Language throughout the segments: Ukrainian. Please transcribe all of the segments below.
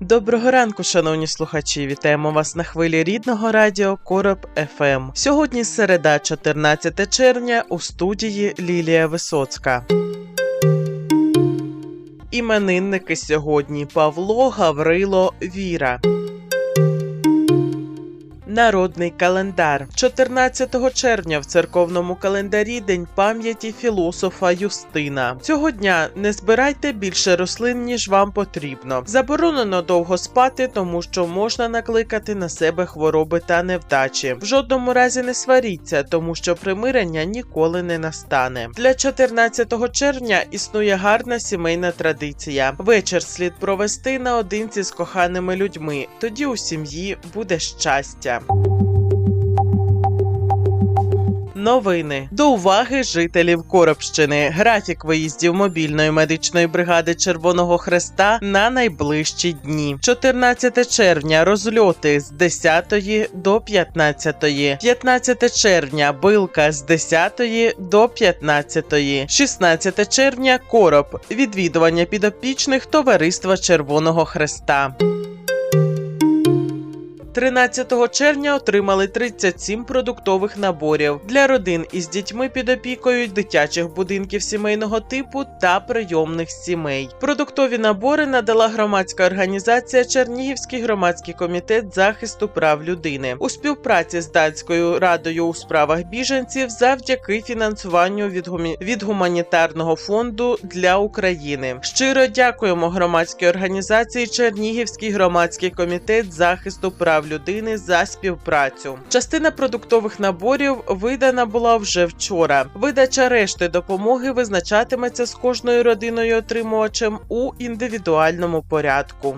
Доброго ранку, шановні слухачі! Вітаємо вас на хвилі рідного радіо Короб ФМ. Сьогодні середа, 14 червня, у студії Лілія Висоцька. Іменинники сьогодні Павло, Гаврило, Віра. Народний календар 14 червня в церковному календарі День пам'яті філософа Юстина. Цього дня не збирайте більше рослин, ніж вам потрібно. Заборонено довго спати, тому що можна накликати на себе хвороби та невдачі. В жодному разі не сваріться, тому що примирення ніколи не настане. Для 14 червня існує гарна сімейна традиція. Вечір слід провести наодинці з коханими людьми. Тоді у сім'ї буде щастя. Новини до уваги жителів Коробщини. Графік виїздів мобільної медичної бригади Червоного Хреста на найближчі дні. 14 червня розльоти з 10 до 15. 15 червня билка з 10 до 15. 16 червня короб. Відвідування підопічних товариства Червоного Хреста. 13 червня отримали 37 продуктових наборів для родин із дітьми під опікою дитячих будинків сімейного типу та прийомних сімей. Продуктові набори надала громадська організація Чернігівський громадський комітет захисту прав людини у співпраці з датською радою у справах біженців завдяки фінансуванню від, гумі... від гуманітарного фонду для України. Щиро дякуємо громадській організації Чернігівський громадський комітет захисту прав людини за співпрацю. Частина продуктових наборів видана була вже вчора. Видача решти допомоги визначатиметься з кожною родиною отримувачем у індивідуальному порядку.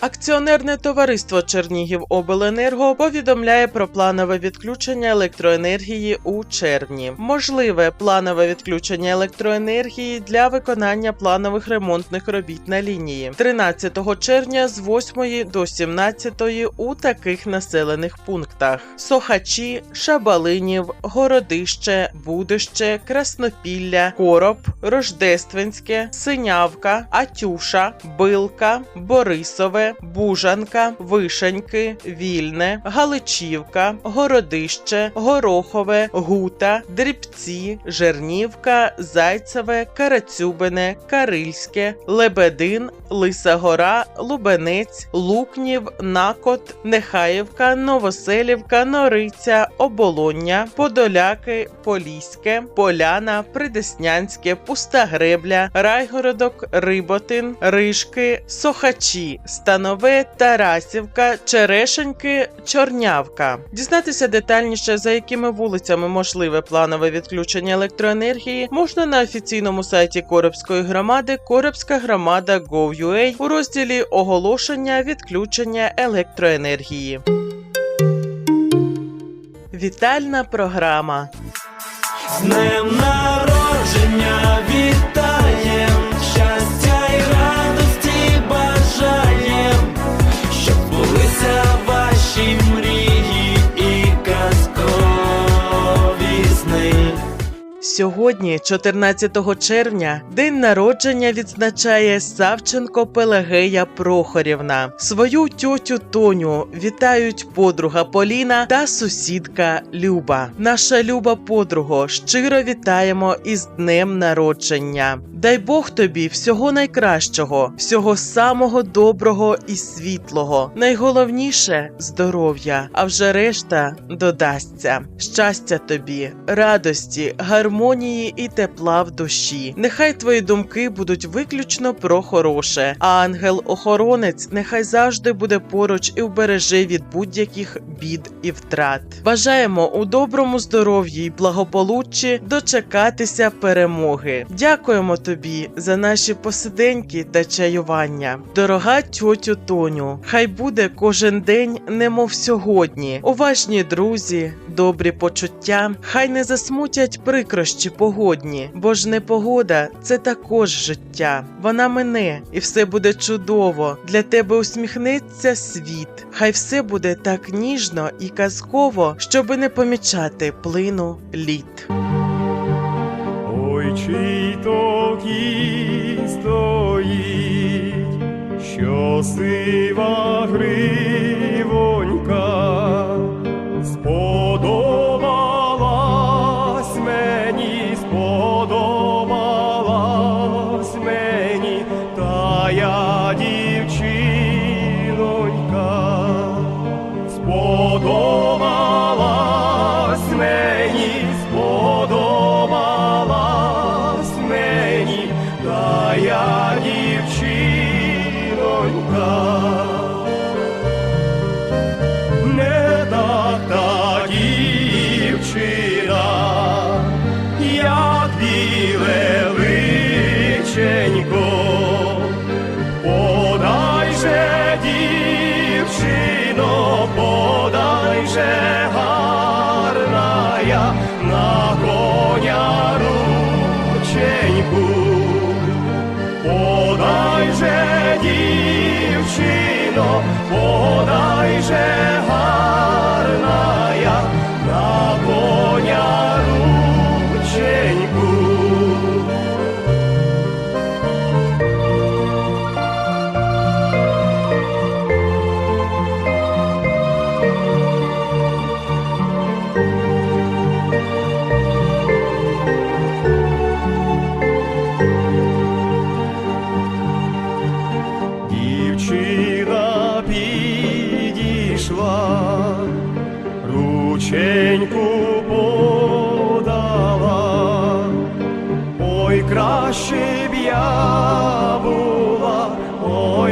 Акціонерне товариство Чернігів Обленерго повідомляє про планове відключення електроенергії у червні. Можливе планове відключення електроенергії для виконання планових ремонтних робіт на лінії 13 червня з 8 до 17 у таких населених пунктах: Сохачі, Шабалинів, Городище, Будище, Краснопілля, Короб, Рождественське, Синявка, Атюша, Билка, Борисове. Бужанка, Вишеньки, Вільне, Галичівка, Городище, Горохове, Гута, Дрібці, Жернівка, Зайцеве, Карацюбине, Карильське, Лебедин, Лиса Гора, Лубенець, Лукнів, Накот, Нехаївка, Новоселівка, Нориця, Оболоння, Подоляки, Поліське, Поляна, Придеснянське, Пуста Гребля, Райгородок, Риботин, Ришки, Сохачі, Станове, Тарасівка, Черешеньки, Чорнявка. Дізнатися детальніше, за якими вулицями можливе планове відключення електроенергії, можна на офіційному сайті Коробської громади Коробська громада Gov.ua у розділі Оголошення відключення електроенергії. Вітальна програма. З днем народження вітаєм, Сьогодні, 14 червня, день народження відзначає Савченко Пелагея Прохорівна. Свою тьотю Тоню вітають подруга Поліна та сусідка Люба. Наша люба подруго, щиро вітаємо із днем народження. Дай Бог тобі всього найкращого, всього самого доброго і світлого. Найголовніше здоров'я, а вже решта додасться. Щастя тобі, радості, гармонії і тепла в душі. Нехай твої думки будуть виключно про хороше, а ангел-охоронець нехай завжди буде поруч і вбереже від будь-яких бід і втрат. Бажаємо у доброму здоров'ї й благополуччі дочекатися перемоги. Дякуємо тобі за наші посиденьки та чаювання. Дорога тьотю Тоню, хай буде кожен день, немов сьогодні. Уважні друзі, добрі почуття, хай не засмутять прикрощі погодні, бо ж непогода це також життя. Вона мине, і все буде чудово. Для тебе усміхнеться світ. Хай все буде так ніжно і казково, щоби не помічати плину літ. Ой, чий то стоїть, що сива гривонька дівчино, подай же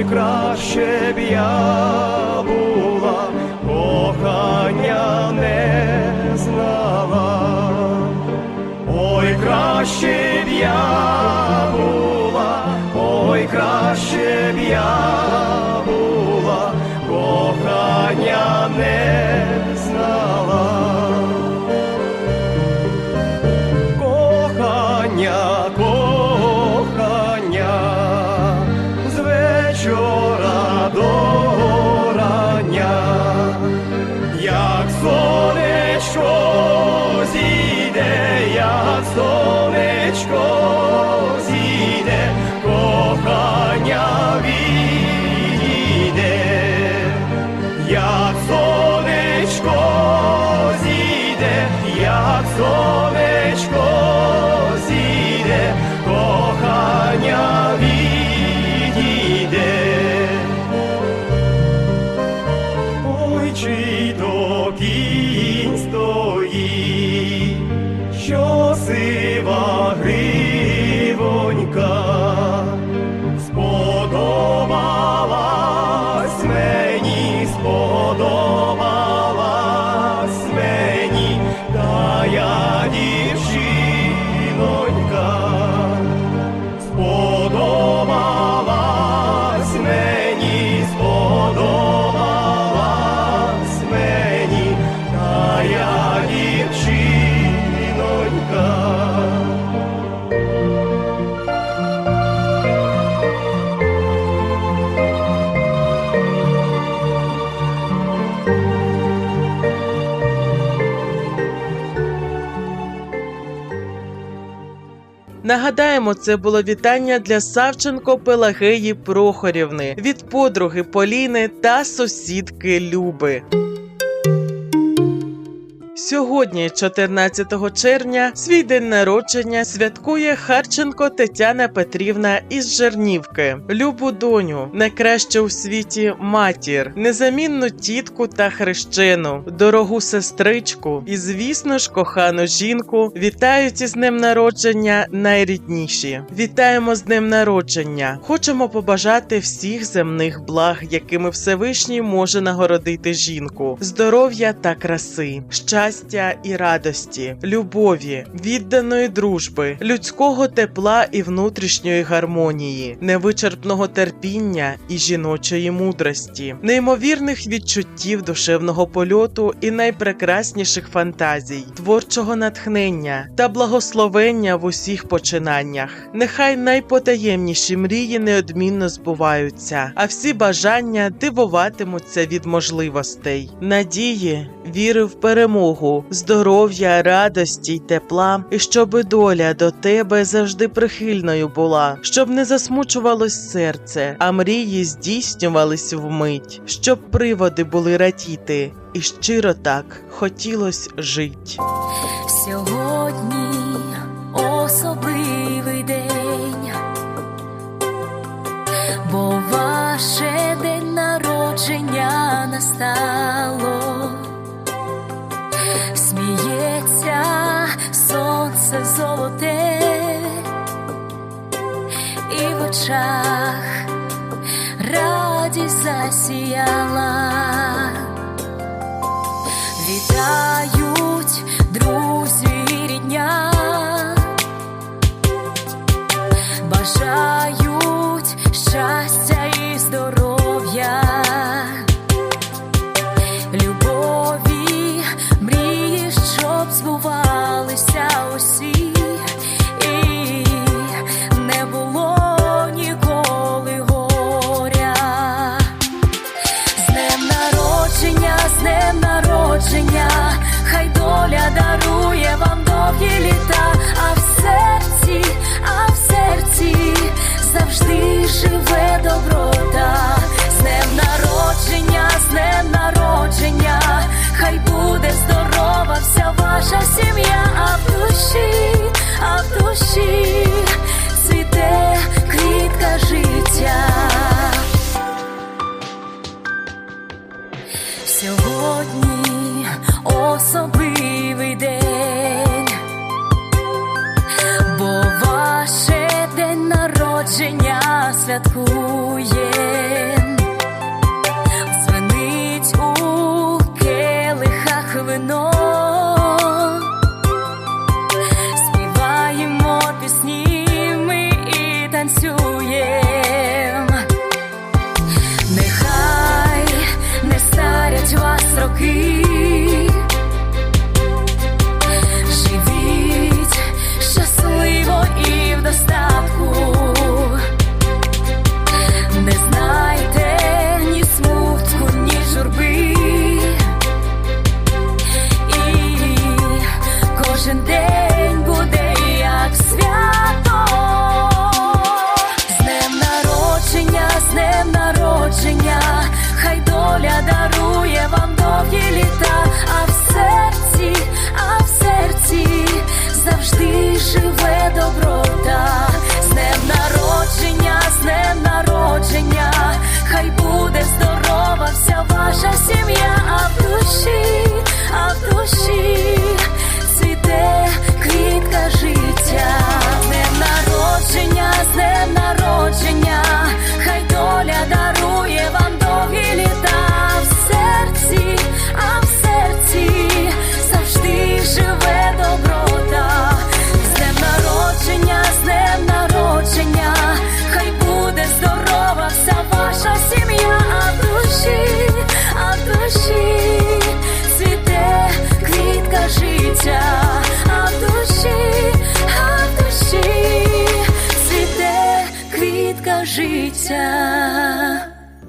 краще б я soul. красива. Нагадаємо, це було вітання для Савченко Пелагеї Прохорівни від подруги Поліни та сусідки Люби. Сьогодні, 14 червня, свій день народження святкує Харченко Тетяна Петрівна із Жернівки, любу доню, найкращу у світі матір, незамінну тітку та хрещену, дорогу сестричку і, звісно ж, кохану жінку. Вітають із днем народження найрідніші. Вітаємо з днем народження. Хочемо побажати всіх земних благ, якими Всевишній може нагородити жінку, здоров'я та краси, щастя щастя і радості, любові, відданої дружби, людського тепла і внутрішньої гармонії, невичерпного терпіння і жіночої мудрості, неймовірних відчуттів душевного польоту і найпрекрасніших фантазій, творчого натхнення та благословення в усіх починаннях. Нехай найпотаємніші мрії неодмінно збуваються, а всі бажання дивуватимуться від можливостей, надії, віри в перемогу, здоров'я, радості й тепла, і щоби доля до тебе завжди прихильною була, щоб не засмучувалось серце, а мрії здійснювались вмить, щоб приводи були радіти, і щиро так хотілось жить. Сьогодні особливий день, бо ваше день народження настало, сонце золоте, і в очах радість засіяла. Вітають друзі рідня, бажають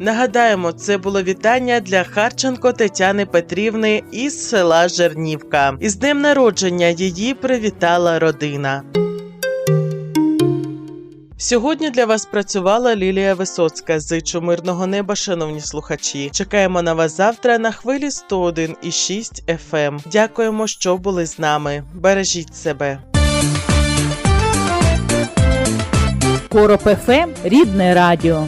Нагадаємо, це було вітання для Харченко Тетяни Петрівни із села Жернівка. Із днем народження її привітала родина. Сьогодні для вас працювала Лілія Висоцька. Зичу мирного неба, шановні слухачі. Чекаємо на вас завтра на хвилі 101,6 FM. Дякуємо, що були з нами. Бережіть себе. Короб ФМ – рідне радіо.